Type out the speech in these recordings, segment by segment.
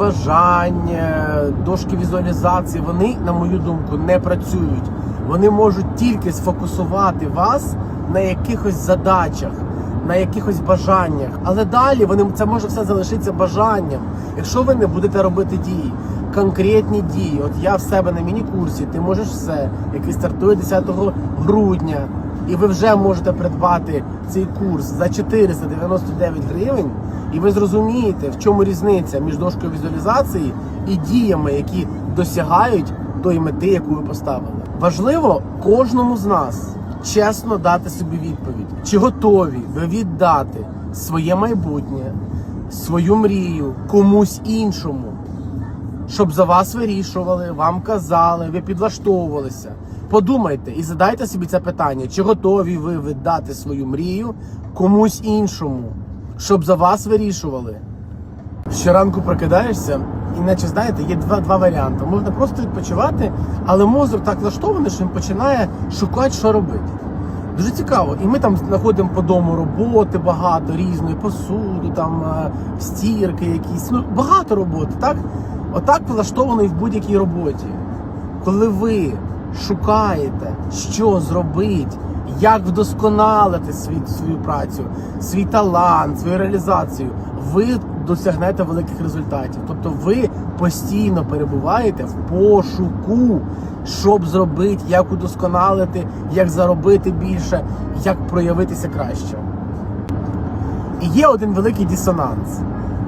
бажань, е, дошки візуалізації, вони, на мою думку, не працюють. Вони можуть тільки сфокусувати вас на якихось задачах, на якихось бажаннях. Але далі вони це може все залишитися бажанням, якщо ви не будете робити дії. Конкретні дії. От я в себе на міні-курсі, ти можеш все, який стартує 10 грудня, і ви вже можете придбати цей курс за 499 гривень, і ви зрозумієте, в чому різниця між дошкою візуалізації і діями, які досягають тої мети, яку ви поставили. Важливо кожному з нас чесно дати собі відповідь, чи готові ви віддати своє майбутнє, свою мрію комусь іншому щоб за вас вирішували, вам казали, ви підлаштовувалися. Подумайте і задайте собі це питання, чи готові ви віддати свою мрію комусь іншому, щоб за вас вирішували. Щоранку прокидаєшся, і наче знаєте, є два, два варіанти. Можна просто відпочивати, але мозок так влаштований, що він починає шукати, що робити. Дуже цікаво. І ми там знаходимо по дому роботи багато різної, посуду, там е, стірки якісь. Ну багато роботи, так? Отак влаштований в будь-якій роботі. Коли ви шукаєте, що зробити, як вдосконалити свій, свою працю, свій талант, свою реалізацію, ви досягнете великих результатів. Тобто ви постійно перебуваєте в пошуку, щоб зробити, як удосконалити, як заробити більше, як проявитися краще. І є один великий дисонанс.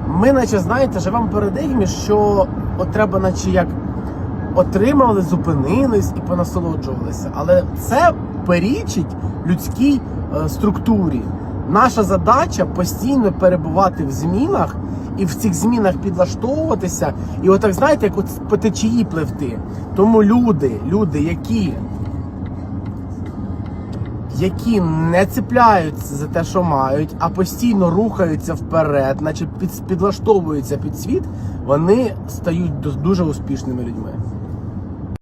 Ми, наче, знаєте, живемо в парадигмі, що от треба, наче як отримали, зупинились і понасолоджувалися. Але це перечить людській е, структурі. Наша задача постійно перебувати в змінах і в цих змінах підлаштовуватися. І отак, знаєте, як от по течії пливти. Тому люди, люди, які які не цепляються за те, що мають, а постійно рухаються вперед, наче під, підлаштовуються під світ, вони стають дуже успішними людьми.